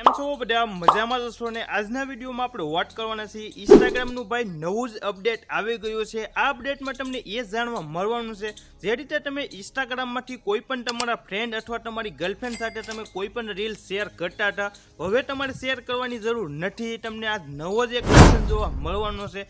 કેમ છો? બધા મજામાં જશો ને આજના વિડીયોમાં આપણે વાત કરવાના છીએ ઇન્સ્ટાગ્રામનું ભાઈ, નવું જ અપડેટ આવી ગયું છે. આ અપડેટમાં તમને એ જાણવા મળવાનું છે, જે રીતે તમે ઇન્સ્ટાગ્રામમાંથી કોઈ પણ તમારા ફ્રેન્ડ અથવા તમારી ગર્લફ્રેન્ડ સાથે તમે કોઈ પણ રીલ શેર કરતા હતા, હવે તમારે શેર કરવાની જરૂર નથી. તમને આ નવો જ એક ઓપ્શન જોવા મળવાનો છે.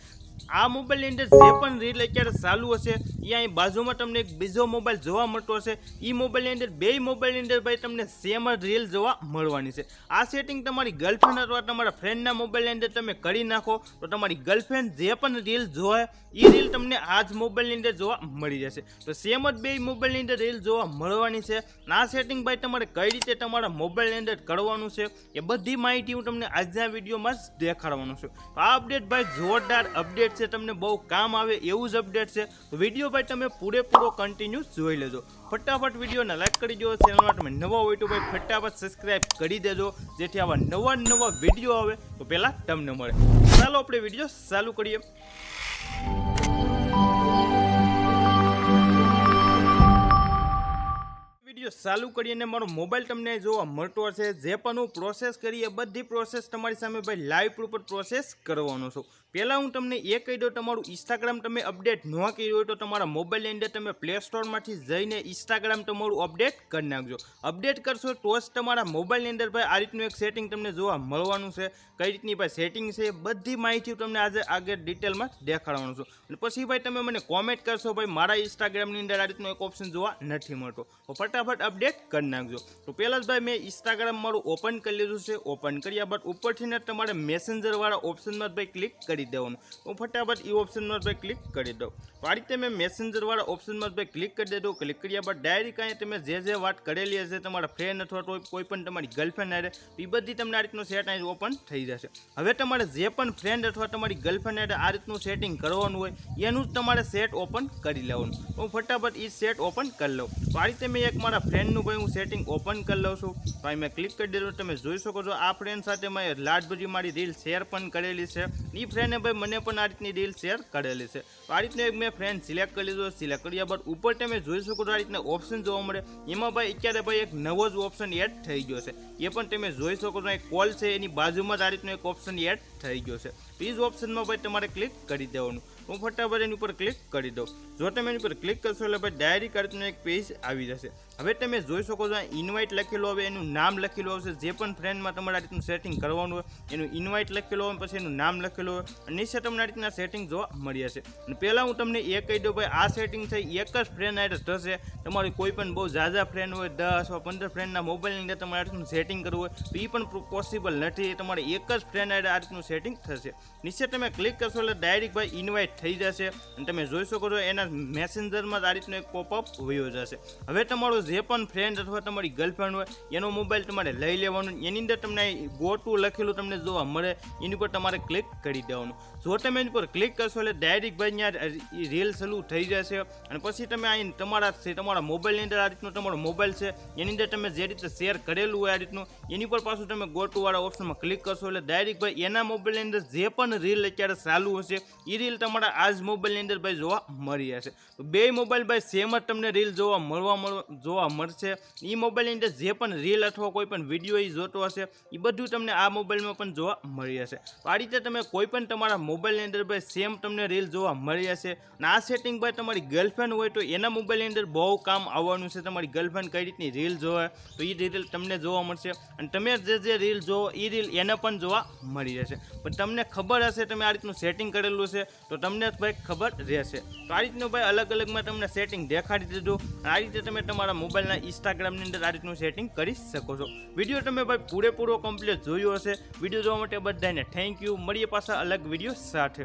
આ મોબાઈલની અંદર જે પણ રીલ અત્યારે ચાલુ હશે એ અહીં બાજુમાં તમને એક બીજો મોબાઈલ જોવા મળતો હશે. એ મોબાઈલની અંદર બે મોબાઈલની અંદર ભાઈ તમને સેમ જ રીલ જોવા મળવાની છે. આ સેટિંગ તમારી ગર્લફ્રેન્ડ અથવા તમારા ફ્રેન્ડના મોબાઈલની અંદર તમે કરી નાખો, તો તમારી ગર્લફ્રેન્ડ જે પણ રીલ જોવે એ રીલ તમને આ જ મોબાઈલની અંદર જોવા મળી જશે. તો સેમ જ બે મોબાઈલની અંદર રીલ જોવા મળવાની છે. આ સેટિંગ ભાઈ તમારે કઈ રીતે તમારા મોબાઈલની અંદર કરવાનું છે, એ બધી માહિતી હું તમને આજના વિડીયોમાં જ દેખાડવાનું છું. તો આ અપડેટ ભાઈ જોરદાર અપડેટ છે, તમને બહુ કામ આવે એવું જ અપડેટ છે. તો વીડિયો ભાઈ તમે પૂરેપૂરો કન્ટિન્યુ જોઈ લેજો. ફટાફટ વિડીયોને લાઈક કરી દો ચેનલમાં તમે નવા હોય તો ભાઈ ફટાફટ સબસ્ક્રાઈબ કરી દેજો, જેથી આવા નવા નવા વીડિયો આવે તો પહેલાં તમને મળે. ચાલો આપણે વીડિયો ચાલુ કરીએ. વીડિયો ચાલુ કરીને મારો મોબાઈલ તમને જોવા મળતો હશે. જે પણ હું પ્રોસેસ કરીએ, બધી પ્રોસેસ તમારી સામે ભાઈ લાઈવ પ્રૂફ પ્રોસેસ કરવાનો છું. પહેલાં હું તમને એ કહી દઉં, તમારું ઇન્સ્ટાગ્રામ તમે અપડેટ ન કર્યું હોય તો તમારા મોબાઈલની અંદર તમે પ્લે સ્ટોરમાંથી જઈને ઇન્સ્ટાગ્રામ તમારું અપડેટ કરી નાખજો. અપડેટ કરશો તો જ તમારા મોબાઈલની અંદર ભાઈ આ રીતનું એક સેટિંગ તમને જોવા મળવાનું છે. કઈ રીતની ભાઈ સેટિંગ છે બધી માહિતી તમને આજે આગળ ડિટેલમાં દેખાડવાનું છું. અને પછી ભાઈ તમે મને કોમેન્ટ કરશો ભાઈ મારા ઇન્સ્ટાગ્રામની અંદર આ રીતનો એક ઓપ્શન જોવા નથી મળતો. તો ફટાફટ અપડેટ કરી નાખજો. તો પહેલાં જ ભાઈ મેં ઇન્સ્ટાગ્રામ મારું ઓપન કરી લીધું છે. ઓપન કર્યા બાદ ઉપરથી તમારે મેસેન્જરવાળા ઓપ્શનમાં ભાઈ ક્લિક કરી દેવાનું. હું ફટાફટ એ ઓપ્શનમાં પર ક્લિક કરી દઉં. તો આ રીતે મેં મેસેન્જરવાળા ઓપ્શનમાં ભાઈ ક્લિક કરી દીધું ક્લિક કર્યા બાદ ડાયરી કાંઈ તમે જે જે વાત કરેલી હશે, તમારા ફ્રેન્ડ અથવા તો કોઈ પણ તમારી ગર્લફ્રેન્ડ આરે એ બધી તમને આ રીતનું સેટ અહીં ઓપન થઈ જશે. હવે તમારે જે પણ ફ્રેન્ડ અથવા તમારી ગર્લફ્રેન્ડ આરે આ રીતનું સેટિંગ કરવાનું હોય, એનું જ તમારે સેટ ઓપન કરી લેવાનું. હું ફટાફટ એ સેટ ઓપન કરી લઉં. તો આ રીતે મેં એક મારા ફ્રેન્ડનું ભાઈ હું સેટિંગ ઓપન કરી લઉં છું. અહીં મેં ક્લિક કરી દીધું. તમે જોઈ શકો છો, આ ફ્રેન્ડ સાથે મેં લાડબજી મારી રીલ શેર પણ કરેલી છે. એ ફ્રેન્ડે ભાઈ મને પણ આ રીતની રીલ શેર કરેલી છે. તો આ રીતનો એક મેં ફ્રેન્ડ સિલેક્ટ કરી લીધો સિલેક્ટ કર્યા બાદ ઉપર તમે જોઈ શકો છો આ રીતના ઓપ્શન જોવા મળે. એમાં ભાઈ અત્યારે ભાઈ એક નવો જ ઓપ્શન એડ થઈ ગયો છે. એ પણ તમે જોઈ શકો છો, એક કોલ છે, એની બાજુમાં જ આ રીતનો એક ઓપ્શન એડ થઈ ગયો છે. તો ઓપ્શનમાં ભાઈ તમારે ક્લિક કરી દેવાનું. હું ફટાફટ એની ઉપર ક્લિક કરી દઉં. જો તમે એની ઉપર ક્લિક કરશો એટલે ભાઈ ડાયરી આ રીતનું એક પેજ આવી જશે. હવે તમે જોઈ શકો છો ઇન્વાઇટ લખેલું હવે એનું નામ લખેલું આવશે. જે પણ ફ્રેન્ડમાં તમારે આ રીતનું સેટિંગ કરવાનું હોય, એનું ઇન્વાઇટ લખેલું હોય પછી એનું નામ લખેલું હોય, અને નીચે તમને આ રીતના સેટિંગ જોવા મળી હશે અને પહેલાં હું તમને એ કહી દઉં, ભાઈ, આ સેટિંગ છે એક જ ફ્રેન્ડ આઈડ થશે. તમારી કોઈ પણ બહુ ઝાઝા ફ્રેન્ડ હોય, દસ અથવા પંદર ફ્રેન્ડના મોબાઈલની અંદર તમારે આ રીતનું સેટિંગ કરવું હોય, તો એ પણ પોસિબલ નથી. તમારે એક જ ફ્રેન્ડ આઈડ આ રીતનું સેટિંગ થશે. નીચે તમે ક્લિક કરશો એટલે ડાયરેક્ટ ભાઈ ઇન્વાઇટ થઈ જશે. અને તમે જોઈ શકો છો, એના મેસેન્જરમાં આ રીતનો એક પોપઅપ વયો જશે. હવે તમારો જે પણ ફ્રેન્ડ અથવા તમારી ગર્લફ્રેન્ડ હોય, એનો મોબાઈલ તમારે લઈ લેવાનો, એની અંદર તમને ગો ટુ લખેલું તમને જોવા મળે, એની પર તમારે ક્લિક કરી દેવાનું. જો તમે એની પર ક્લિક કરશો એટલે ડાયરેક્ટ ભાઈ અહીંયા રીલ સલું થઈ જશે અને પછી તમે અહીં તમારા તમારા મોબાઈલની અંદર આ રીતનો તમારો મોબાઈલ છે, એની અંદર તમે જે રીતે શેર કરેલું હોય આ રીતનું, એની પર પાછું તમે ગો ટુવાળા ઓપ્શનમાં ક્લિક કરશો એટલે ડાયરેક્ટ ભાઈ એના મોબાઈલની અંદર જે પણ રીલ અત્યારે ચાલુ હશે એ રીલ તમારા આ જ મોબાઈલની અંદર ભાઈ જોવા મળી જશે. તો બે મોબાઈલ ભાઈ સેમ જ તમને રીલ જોવા મળવા મળવા જોવા મળશે. એ મોબાઈલની અંદર જે પણ રીલ અથવા કોઈ પણ વીડિયો એ જોતો હશે એ બધું તમને આ મોબાઈલમાં પણ જોવા મળી તો આ રીતે તમે કોઈ પણ તમારા મોબાઈલની અંદર ભાઈ સેમ તમને રીલ જોવા મળી હશે અને આ સેટિંગ ભાઈ તમારી ગર્લફ્રેન્ડ હોય તો એના મોબાઈલની અંદર બહુ કામ આવવાનું છે. તમારી ગર્લફ્રેન્ડ કઈ રીતની રીલ જોવે, તો એ રીલ તમને જોવા મળશે. અને તમે જે જે રીલ જોવો એ રીલ એને પણ જોવા મળી જશે પણ તમને ખબર હશે તમે આ રીતનું સેટિંગ કરેલું છે, તો તમને ભાઈ ખબર રહેશે. તો આ રીતનું ભાઈ અલગ અલગમાં તમને સેટિંગ દેખાડી દીધું. આ રીતે તમે તમારા મોબાઈલના ઇન્સ્ટાગ્રામની અંદર આ રીતનું સેટિંગ કરી શકો છો. વીડિયો તમે ભાઈ પૂરેપૂરો કમ્પ્લીટ જોયો હશે. વીડિયો જોવા માટે બધાને થેન્ક યુ મળીએ પાછા અલગ વીડિયો સાથે.